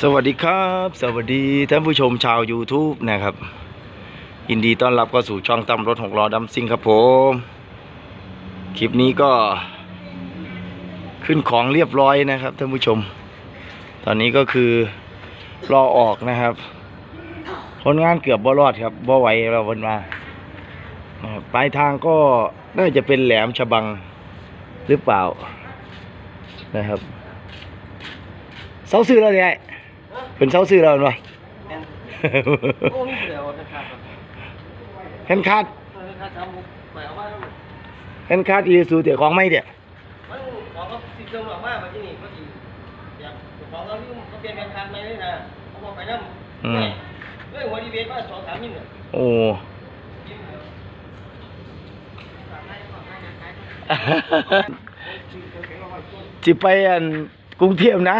สวัสดีครับ สวัสดีท่านผู้ชมชาว YouTube นะครับยินดีต้อนรับเข้าสู่ช่องตำรถหกล้อดำซิงครับผม คลิปนี้ก็ ขึ้นของเรียบร้อยนะครับท่านผู้ชม ตอนนี้ก็คือรอออกนะครับผลงานเกือบบ่รอดครับบ่ไหวเราวันมาปลายทางก็น่าจะเป็นแหลมฉบังหรือเปล่านะครับเสาซื้อแล้วเนี่ย เป็นเสาซื้อแล้วเห็นปะ โอ้มีเดียวนะครับเห็นคาดนะครับทำไปเอาว่าเห็นคาดอีซูเตี๋ยของไม่เดี๋ยมันของก็สิเครื่องออกมาแบบนี้ก็ดีอยากของเราที่เขาเปลี่ยนการคันไปเลยนะเขาบอกไปนั่งเรื่องหัวดีเบตมาสองสามมิลเนี่ยโอ้จิไปอันกรุงเทพนะ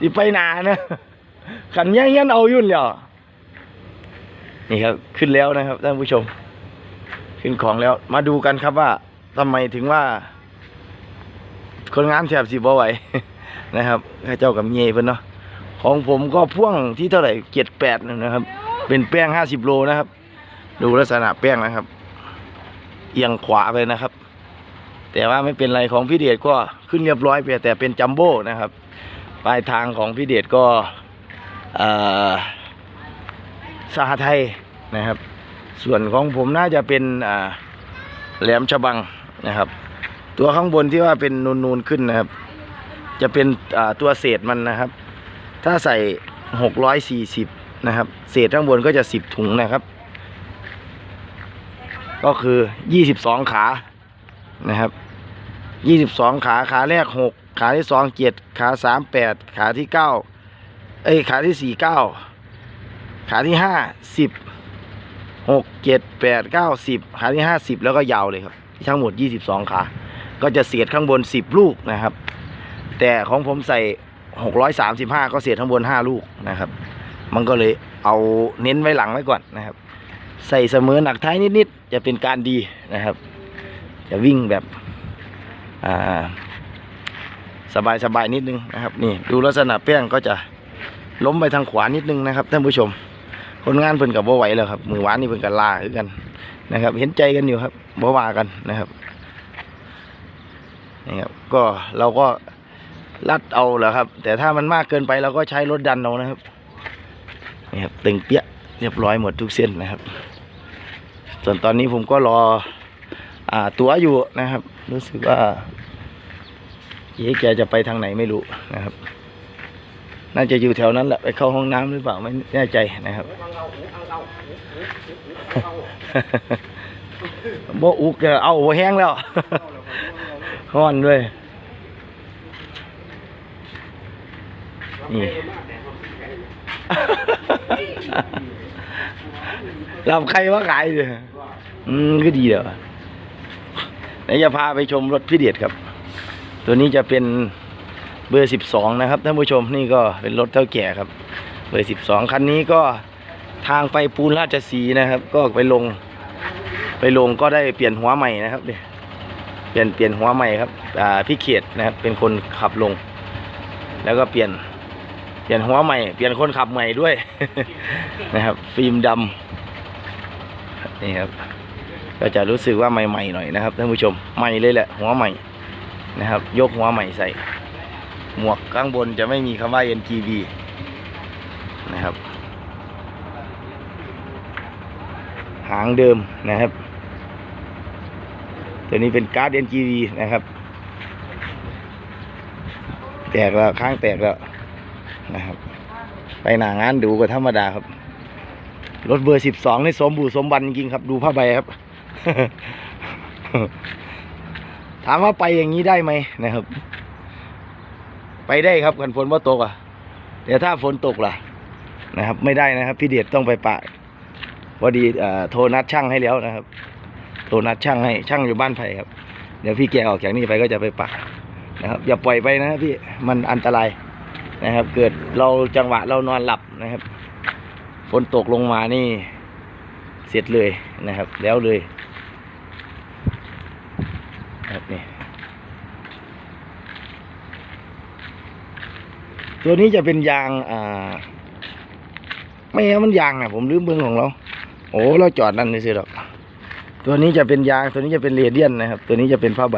จิไปนานะ ขันยังยังเอายุ่นเหรอนี่ครับ ขึ้นแล้วนะครับท่านผู้ชม ขึ้นของแล้ว มาดูกันครับว่าทำไมถึงว่า คนงานแถบสิบ่ไหวนะครับข้าเจ้ากับเมียเพิ่นเนาะของผมก็พ่วงที่เท่าไหร่เจ็ดแปดนะครับ เป็นแป้งห้าสิบโลนะครับ ดูลักษณะแป้งนะครับ เอียงขวาไปนะครับ แต่ว่าไม่เป็นไรของพี่เดชก็ขึ้นเรียบร้อยไปแต่เป็นจัมโบ้นะครับ ปลายทางของพี่เดชก็ สหไทยนะครับ ส่วนของผมน่าจะเป็นแหลมฉบังนะครับ ตัวข้างบนที่ว่าเป็นนูนๆขึ้นนะครับ จะเป็นตัวเศษมันนะครับ ถ้าใส่หกร้อยสี่สิบนะครับ เศษข้างบนก็จะสิบถุงนะครับ ก็คือยี่สิบสองขานะครับยี่สิบสองขาขาแรกหกขาที่สองเจ็ดขาสามแปดขาที่เก้า เอ้ยขาที่สี่เก้าขาที่ห้าสิบหกเจ็ดแปดเก้าสิบขาที่ห้าสิบแล้วก็ยาวเลยครับทั้งหมดยี่สิบสองขา ก็จะเสียดข้างบนสิบลูกนะครับ แต่ของผมใส่หกร้อยสามสิบห้าก็เสียดข้างบนห้าลูกนะครับ มันก็เลยเอาเน้นไว้หลังไว้ก่อนนะครับ ใส่เสมอหนักท้ายนิดๆจะเป็นการดีนะครับ จะวิ่งแบบอ่าสบายๆนิดนึงนะครับนี่ดูลักษณะแป้งก็จะ ล้มไปทางขวานิดนึงนะครับท่านผู้ชม คนงานเพิ่นกับบ่ไหวแล้วครับ มือหวานนี่เพิ่นกับลาคือกันนะครับ เห็นใจกันอยู่ครับบ่ว่ากันนะครับนี่ครับก็เราก็ลัดเอาแหละครับ แต่ถ้ามันมากเกินไปเราก็ใช้รถดันเอานะครับนี่ครับตึงเปี้ยเรียบร้อยหมดทุกเส้นนะครับ ส่วนตอนนี้ผมก็รออ่าตั๋วอยู่นะครับ รู้สึกว่าเจ๊แกจะไปทางไหนไม่รู้นะครับ น่าจะอยู่แถวนั้นแหละไปเข้าห้องน้ำหรือเปล่าไม่แน่ใจนะครับอังเอาอังเอาบ่อุกเอเอาแห้งแล้วฮ้อนด้วยนี่รับใครว่าขายเลยอืมก็ดีเด้อเดี๋ยวจะพาไปชมรถพี่เดียดครับ ตัวนี้จะเป็น เบอร์สิบสองนะครับท่านผู้ชมนี่ก็เป็นรถเท่าแก่ครับ เบอร์สิบสองคันนี้ก็ทางไปปูนราชสีนะครับ ก็ไปลง ไปลงก็ได้เปลี่ยนหัวใหม่นะครับเนี่ยเปลี่ยนเปลี่ยนหัวใหม่ครับอ่าพี่เขตนะครับเป็นคนขับลง แล้วก็เปลี่ยนเปลี่ยนหัวใหม่เปลี่ยนคนขับใหม่ด้วย นะครับ ฟิล์มดำนี่ครับก็จะรู้สึกว่าใหม่ๆหน่อยนะครับท่านผู้ชมใหม่เลยแหละหัวใหม่นะครับ ยกหัวใหม่ใส่ หมวกข้างบนจะไม่มีคำว่า NGV นะครับ หางเดิมนะครับ ตัวนี้เป็นการ์ด NGV นะครับ แตกแล้ว ข้างแตกแล้วนะครับ ไปหนางานดูก็ธรรมดาครับ รถเบอร์สิบสองนี่สมบูรณ์สมบันจริงครับ ดูผ้าใบครับ ถามว่าไปอย่างนี้ได้ไหมนะครับ ไปได้ครับกันฝนว่าตกอะแต่ถ้าฝนตกล่ะนะครับ ไม่ได้นะครับ พี่เดชต้องไปปะพอดีอโทรนัดช่างให้แล้วนะครับ โทรนัดช่างให้ช่างอยู่บ้านไผ่ครับ เดี๋ยวพี่แกออกจากนี่ไปก็จะไปปะนะครับ อย่าปล่อยไปนะพี่มันอันตรายนะครับ เกิดเราจังหวะเรานอนหลับนะครับ ฝนตกลงมานี่ เสร็จเลยนะครับ แล้วเลยนะครับนี่ ตัวนี้จะเป็นยางอ่า ไม่ใช่มันยางนะผมลืมเบิ้งของเรา โอ้เราจอดนั่นนี่สิหรอก ตัวนี้จะเป็นยางตัวนี้จะเป็นเรเดียนนะครับ ตัวนี้จะเป็นผ้าใบ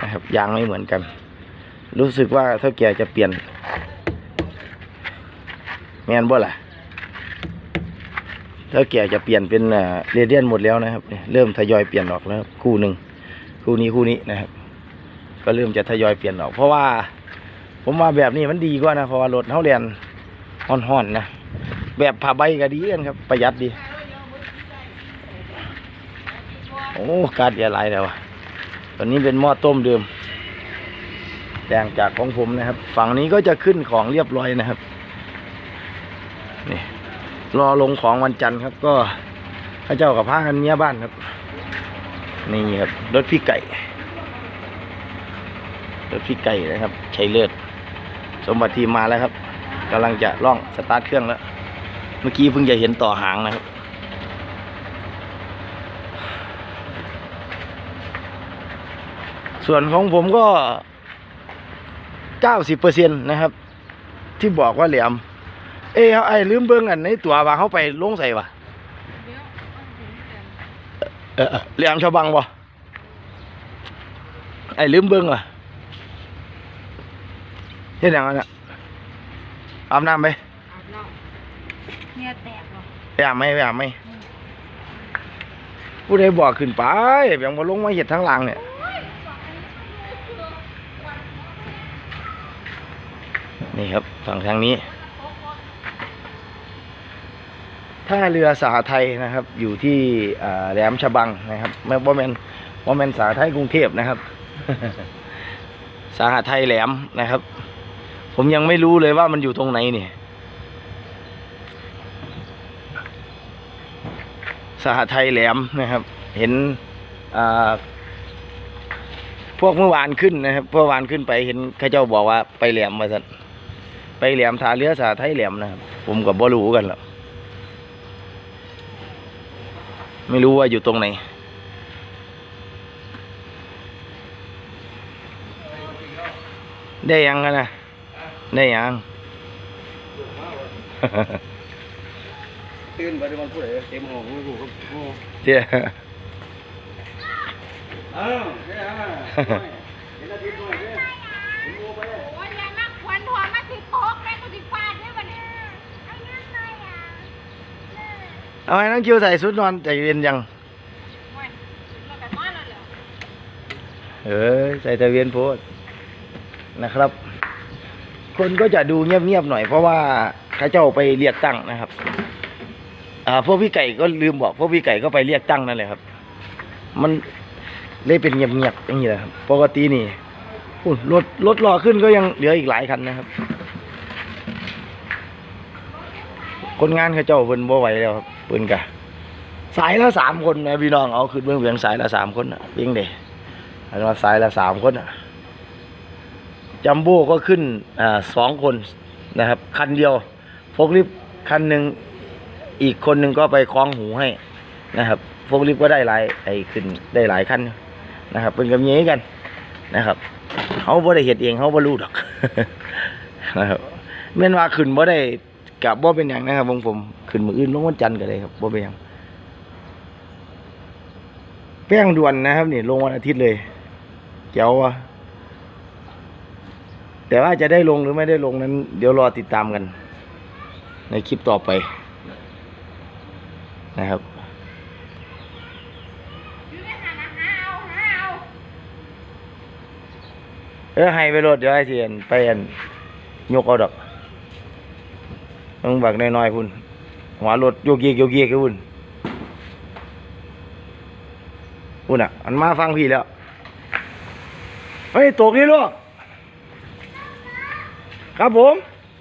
นะครับยางไม่เหมือนกัน รู้สึกว่าเท่าแก่จะเปลี่ยนแมนบ่ล่ะเท่าแก่จะเปลี่ยนเป็นเรเดียนหมดแล้วนะครับเนี่ยเริ่มทยอยเปลี่ยนออกแล้วครับคู่หนึ่งคู่นี้คู่นี้นะครับ ก็เริ่มจะทยอยเปลี่ยนออก เพราะว่า ผมว่าแบบนี้มันดีกว่านะเพราะว่ารถเขาเรียนห่อนๆนะแบบผ้าใบก็ดีกันครับ ประหยัดดี โอ้กาดเดียหลายแล้วตอนนี้เป็นหม้อต้มเดิมแดงจากของผมนะครับ ฝั่งนี้ก็จะขึ้นของเรียบร้อยนะครับนี่รอลงของวันจันทร์ครับ ก็พระเจ้ากับพระกันเมียบ้านครับ นี่ครับรถพี่ไก่รถพี่ไก่นะครับชัยเลิศ สมบัติทีมาแล้วครับกำลังจะล่องสตาร์ทเครื่องแล้ว เมื่อกี้เพิ่งจะเห็นต่อหางนะครับ ส่วนของผมก็เก้าสิบเปอร์เซ็นต์นะครับ ที่บอกว่าแหลมเอ้เขาไอ้ลืมเบิ้งอันในตัวว่าเขาไปลงใส่ปะเออเออแหลมชาวบังบ่ไอ้ลืมเบิ้งว่ะ เฮ็ดหยังอันน่ะอาบน้ำไปอาบน้ำเนี่ยแตกเหรอไปอาบไหมไปอาบไหมผู้ใดบอกขึ้นไปเพียงมาลงมาเห็ดทั้งหลังเนี่ยนี่ครับฝั่งทางนี้ท่าเรือสาไทยนะครับ อยู่ที่อ่าแหลมฉบังนะครับไม่ว่าแมนว่าแมนสาไทยกรุงเทพนะครับ สาหไทยแหลมนะครับ ผมยังไม่รู้เลยว่ามันอยู่ตรงไหนเนี่ย สหไทยแหลมนะครับ เห็นพวกเมื่อวานขึ้นนะครับเมื่อวานขึ้นไปเห็นข้าเจ้าบอกว่าไปแหลมมาสันไปแหลมทาเรือสหไทยแหลมนะครับผมกับบ่รู้กันหรอกไม่รู้ว่าอยู่ตรงไหน ได้ยังกันนะ ได้ยัง ตื่นไปในวันพุธเลยเต็มห้องไม่รู้ครับโอ้เจ้าอ้าวเฮ้ยอะเห็นอาทิตย์หน่อยเด้อผมโมไปโอ้ยยายมากควันหัวมาสิโป๊กแม่กูสิฟาดด้วยวันนี้เอาเงินหน่อยอะเอาให้น้องคิวใส่ชุดนอนใจเย็นยังโอ้ยเราแต่นอนแล้วเหรอเออใส่ตะเวียนโพดนะครับ คนก็จะดูเงียบๆหน่อยเพราะว่าข้าเจ้าไปเรียกตั้งนะครับอ่าพวกพี่ไก่ก็ลืมบอกพวกพี่ไก่ก็ไปเรียกตั้งนั่นแหละครับ มันเลยเป็นเงียบๆอย่างนี้แหละครับปกตินี่รถรถรอขึ้นก็ยังเหลืออีกหลายคันนะครับ คนงานเขาเจ้าเพิ่นบ่ไหวแล้วครับเพิ่นกะสายละสามคนนะพี่น้องเอาขึ้นเบื้องเวียงสายละสามคนอะเพียงเดอันว่าสายละสามคนอะ จัมโบ้ก็ขึ้นอ่าสองคนนะครับ คันเดียวโฟกลิฟต์คันหนึ่งอีกคนหนึ่งก็ไปคล้องหูให้นะครับโฟกลิฟต์ก็ได้หลายไอ้ขึ้นได้หลายคันนะครับ เป็นกับเงี้ยกันนะครับเขาบ่ได้เห็ดเองเขาบ่รู้ดอกนะครับแม่นว่าขึ้นบ่ได้กับบ่เป็นอย่างนะครับผมผมขึ้นมืออื่นลงวันจันทร์ก็ได้ครับบ่เป็นอย่างแป้งด่วนนะครับนี่ลงวันอาทิตย์เลยเจ๋วะ แต่ว่าจะได้ลงหรือไม่ได้ลงนั้น เดี๋ยวรอติดตามกัน ในคลิปต่อไป นะครับเออให้ไปรถเดี๋ยวไอ้เทียนไปอันยกเอาดอกมึงบักน้อยๆพุ่นหัวรถโยกเยกโยกเยกกับพุ่นพุ่นอะ อันมาฟังพี่แล้ว เฮ้ย ตกนี่ลูก ครับผม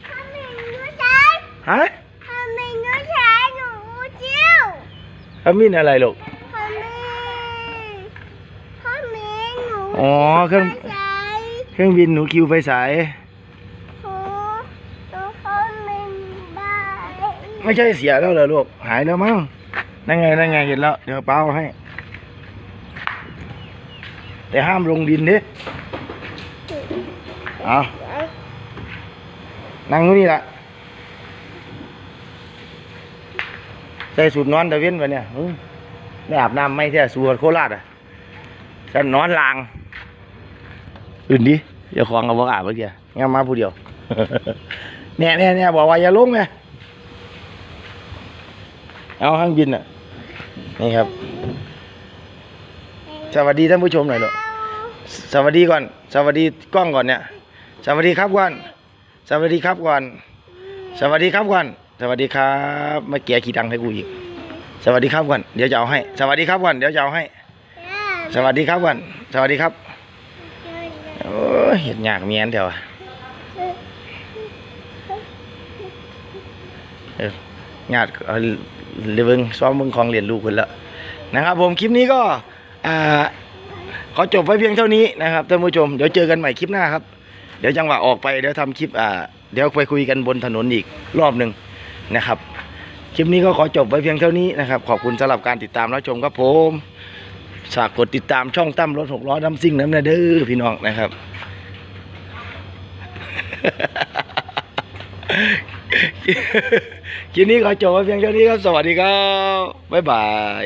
ทำไมหนูใช้ฮะทำไมหนูใช้หนูจิ้วขมิ้นอะไรลูกทำไมทำไมหนูอ๋อเครื่องใช้เครื่องบินหนูคิวไฟสายโอ้หนูทำไมบ้าไม่ใช่เสียแล้วเหรอลูกหายแล้วมั้งนั่นไงนั่นไงเห็นแล้วเดี๋ยวเป้าให้ แต่ห้ามลงดินดิเอา นั่งอยู่นี่ละใส่สูตรนอนตะเว้นไปเนี่ยอื้อไม่อาบน้ำไม่แท้สูตรโคราชอะฉันนอนลาง อื่นดิเดี๋ยวของกับบอกอาบเมื่อกี้งามมาผู้เดียวเนี่ยเนี่ยเนี่ยบอกว่าอย่าลงไงเอาข้างบินอะ นี่ครับ สวัสดีท่านผู้ชมหน่อยลูกสวัสดีก่อน สวัสดีกล้องก่อนเนี่ย สวัสดีครับก่อน สวัสดีครับก่อน สวัสดีครับก่อน สวัสดีครับมาแก่ขี้ดังให้กูอีก สวัสดีครับก่อน เดี๋ยวจะเอาให้ สวัสดีครับก่อน เดี๋ยวจะเอาให้ สวัสดีครับก่อน สวัสดีครับ โอ้ยเห็นยากเมียนเดียวอะเออญาติเอาเรื่องเบิงซ้อมเบิงของเรียนลูกคนละนะครับ ผมคลิปนี้ก็อ่าขอจบไว้เพียงเท่านี้นะครับท่านผู้ชม เดี๋ยวเจอกันใหม่คลิปหน้าครับ เดี๋ยวจังหวะออกไปเดี๋ยวทำคลิปอ่าเดี๋ยวไปคุยกันบนถนนอีกรอบหนึ่งนะครับ คลิปนี้ก็ขอจบไว้เพียงเท่านี้นะครับ ขอบคุณสำหรับการติดตามรับชมครับผมฝากกดติดตามช่องตั้มรถหกล้อดัมซิ่งน้ำนะเด้อพี่น้องนะครับ คลิปนี้ขอจบไว้เพียงเท่านี้ครับ สวัสดีครับ บ๊ายบาย